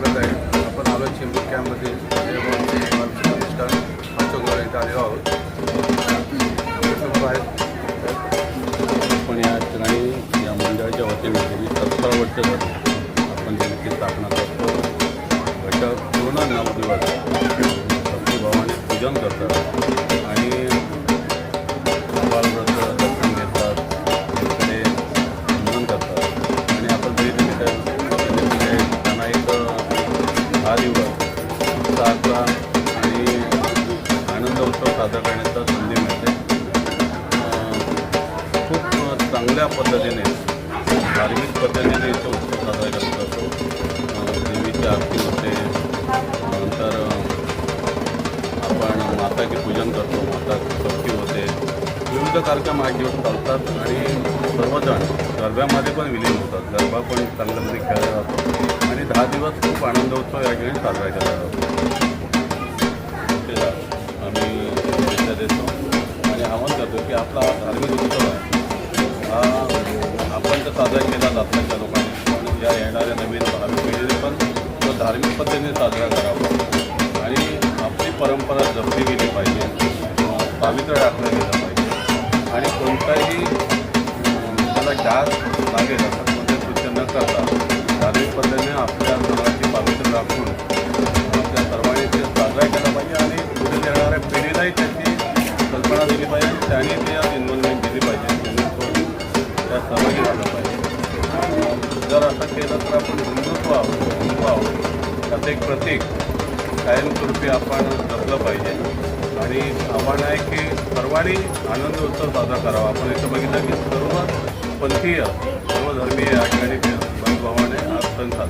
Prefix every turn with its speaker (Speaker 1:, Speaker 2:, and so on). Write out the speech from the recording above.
Speaker 1: स्वागत आहे. आपण आलो चेंबूर आम्ही प्रतिष्ठान अशोक इथं आलेलो आहोत.
Speaker 2: आपण या ठिकाणी या मंडळाच्या वतीने गेली सतरा वर्ष आपण त्यांची स्थापना करतो घटक पूर्ण नऊ दिवस भक्तिभावाने पूजन करतात. उत्साहाचा आणि आनंद उत्सव साजरा करण्याचा संधी मिळते. खूप चांगल्या पद्धतीने धार्मिक पद्धतीने इथे उत्सव साजरा करत असतो. देवीची आरती होते. नंतर आपण माताचे पूजन करतो. माता भक्ती होते. विविध कार्यक्रम आठ दिवस चालतात आणि सर्वजण गरब्यामध्ये पण विलीन होतात. गरबा पण चांगल्यामध्ये खेळला जातो आणि दहा दिवस खूप आनंद उत्सव या ठिकाणी साजरा केला जातो. ते आम्ही शुभेच्छा देतो आणि आवाहन करतो की आपला हा धार्मिक उत्सव आहे. हा आपण तर साजरा केला जात नाही त्या लोकांनी. पण या येणाऱ्या नवीन भावी पिढीने पण तो धार्मिक पद्धतीने साजरा करावा. आणि आपली परंपरा जपली गेली पाहिजे. अं, पावित्र्य राखलं गेलं पाहिजे. आणि कोणताही त्याला डाग लागेल असं कोणत्या कृत्य न करता. दिली ते आज इन्व्हॉल्वमेंट केली पाहिजे जेणेकरून त्यात सहभागी झालं पाहिजे. जर असं केलं तर आपण हिंदुत्व आहोत हिंदू आहोत. त्याचं एक प्रतीक कायमस्वरूपी आपण जपलं पाहिजे. आणि आव्हान आहे की सर्वांनी आनंद उत्सव साजरा करावा. आपण इथं बघितलं की सर्व पंथीय सर्व धर्मीय या ठिकाणी बंधुभावाने हा सण साजरा